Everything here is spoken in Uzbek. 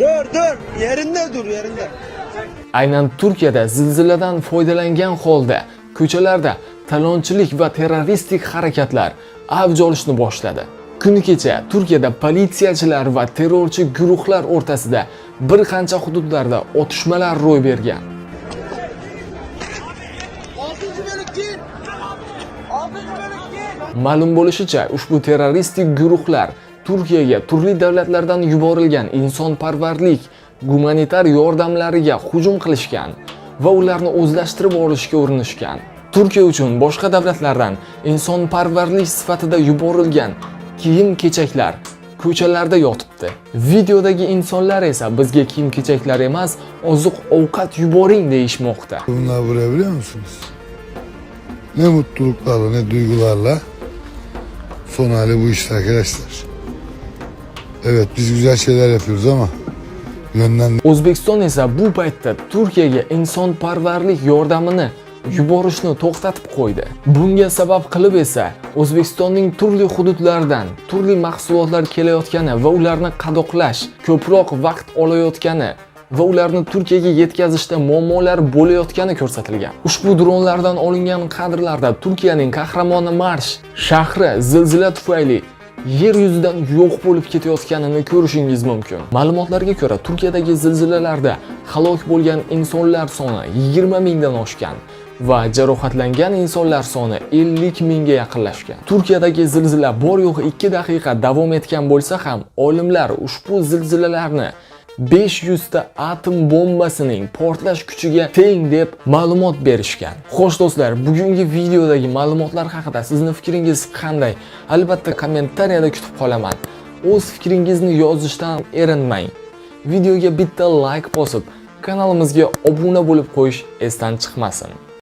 Dur dur yerinde dur yerinde. Aynan Turkiyada zilziladan foydalangan holda ko'chalarda talonchilik va terroristik harakatlar avj olishni boshladi. Kuni kecha Turkiyada politsiyachilar va terrorchi guruhlar o'rtasida bir qancha hududlarda otishmalar ro'y bergan. Altıncı bölük gir. Ma'lum bo'lishicha, ushbu terroristik guruhlar Turkiyaga turli davlatlardan yuborilgan insonparvarlik gumanitar yordamlariga hujum qilishgan va ularni o'zlashtirib olishga urinishgan. Turkiya uchun boshqa davlatlardan insonparvarlik sifatida yuborilgan kiyim-kechaklar ko'chalarda yotibdi. Videodagi insonlar esa bizga kiyim-kechaklar emas, oziq-ovqat yuboring deyishmoqda. Bunlar musunuz? Ne mutluluklarla ne duygularla son hali bu işte arkadaşlar. Evet biz güzel şeyler yapıyoruz ama yönlendirme O'zbekiston esa bu paytda Turkiyaga insonparvarlik yordamini yuborishni to'xtatib qo'ydi. Bunga sabab qilib esa O'zbekistonning turli hududlaridan turli mahsulotlar kelayotgani va ularni qadoqlash ko'proq vaqt olayotgani va ularni Turkiyaga yetkazishda muammolar bo'layotgani ko'rsatilgan. Ushbu dronlardan olingan kadrlarda Turkiyaning qahramoni Marsh shahri zilzila tufayli yer yuzidan yo'q bo'lib ketayotganini ko'rishingiz mumkin. Ma'lumotlarga ko'ra, Turkiyadagi zilzilalarda halok bo'lgan insonlar soni 20 mingdan oshgan va jarohatlangan insonlar soni 50 mingga yaqinlashgan. Turkiyadagi zilzila bor yo'q 2 daqiqa davom etgan bo'lsa ham, olimlar ushbu zilzilalarni 500 ta atom bombasining portlash kuchiga teng deb ma'lumot berishgan. Xo'sh do'stlar, bugungi videodagi ma'lumotlar haqida sizni fikringiz qanday? Albatta kommentariyada kutib qolaman. O'z fikringizni yozishdan erinmang. Videoga bitta like bosib, kanalimizga obuna bo'lib qo'yish esdan chiqmasin.